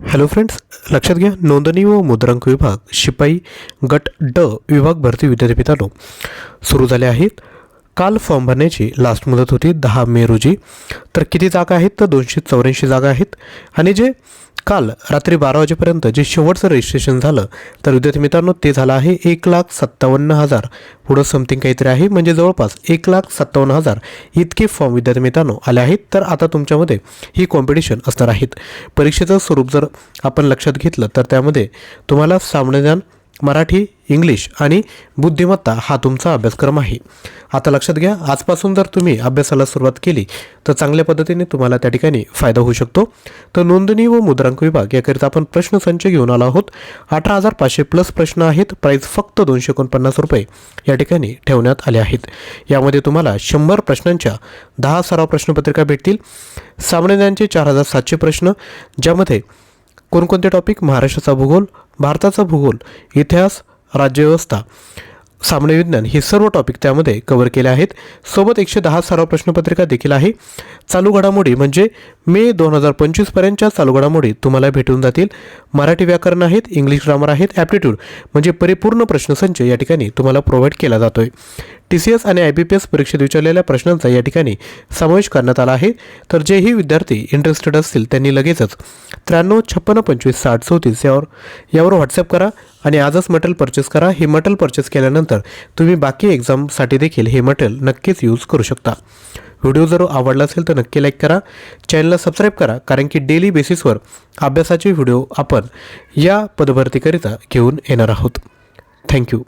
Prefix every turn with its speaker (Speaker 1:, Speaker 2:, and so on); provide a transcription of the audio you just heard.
Speaker 1: Hello friends लक्षात घ्या नोंदणी व मुद्रांक विभाग शिपाई गट ड विभाग भरती विद्यापीठानं सुरू झाले आहेत. काल फॉर्म भरण्याची लास्ट मुदत होती दहा मे रोजी. तर किती जागा आहेत? तर दोनशे चौऱ्याऐंशी जागा आहेत. आणि जे काल रात्री बारा वाजेपर्यंत जे शेवटचं रजिस्ट्रेशन झालं तर विद्यार्थी मित्रांनो ते झालं आहे एक लाख सत्तावन्न हजार. पुढं समथिंग काहीतरी आहे म्हणजे जवळपास एक लाख सत्तावन्न हजार इतके फॉर्म विद्यार्थी मित्रांनो आले आहेत. तर आता तुमच्यामध्ये ही कॉम्पिटिशन असणार आहेत. परीक्षेचं स्वरूप जर आपण लक्षात घेतलं तर त्यामध्ये तुम्हाला सामान्यज्ञान मराठी इंग्लिश आणि बुद्धिमत्ता हा तुमचा अभ्यासक्रम आहे. आता लक्षात घ्या आजपासून जर तुम्ही अभ्यासाला सुरुवात केली तर चांगल्या पद्धतीने तुम्हाला त्या ठिकाणी फायदा होऊ शकतो. तर नोंदणी व मुद्रांक विभाग याकरिता आपण प्रश्नसंच घेऊन आलो आहोत. अठरा हजार पाचशे प्लस प्रश्न आहेत प्राईज फक्त दोनशे एकोणपन्नास रुपये या ठिकाणी ठेवण्यात आले आहेत. यामध्ये तुम्हाला शंभर प्रश्नांच्या दहा सराव प्रश्नपत्रिका भेटतील. सामान्यांचे चार हजार सातशे प्रश्न ज्यामध्ये कोणकोणते टॉपिक महाराष्ट्राचा भूगोल भारताचा भूगोल इतिहास राज्यव्यवस्था सामान्य विज्ञान हे सर्व टॉपिक त्यामध्ये कव्हर केले आहेत. सोबत एकशे दहा सराव प्रश्नपत्रिका देखील आहे. चालू घडामोडी म्हणजे मे दोन हजार पंचवीसपर्यंतच्या चालू घडामोडी तुम्हाला भेटून जातील. मराठी व्याकरण आहेत इंग्लिश ग्रामर आहेत ॲप्टिट्यूड म्हणजे परिपूर्ण प्रश्नसंच या ठिकाणी तुम्हाला प्रोव्हाइड केला जातो आहे टी सी एस आणि आय बी पी एस परीक्षेत विचारलेल्या प्रश्नांचा या ठिकाणी समावेश करण्यात आला आहे. तर जेही विद्यार्थी इंटरेस्टेड असतील त्यांनी लगेचच त्र्याण्णव छप्पन्न पंचवीस साठ चौतीस यावर यावर व्हॉट्सअप करा आणि आजच मटेरियल परचेस करा. हे मटेरियल परचेस केल्यानंतर तुम्ही बाकी एक्झामसाठी देखील हे मटेरियल नक्कीच यूज करू शकता. व्हिडिओ जर आवडला असेल तर नक्की लाईक करा. चॅनलला सबस्क्राईब करा कारण की डेली बेसिसवर अभ्यासाचे व्हिडिओ आपण या पदभरतीकरिता घेऊन येणार आहोत. थँक्यू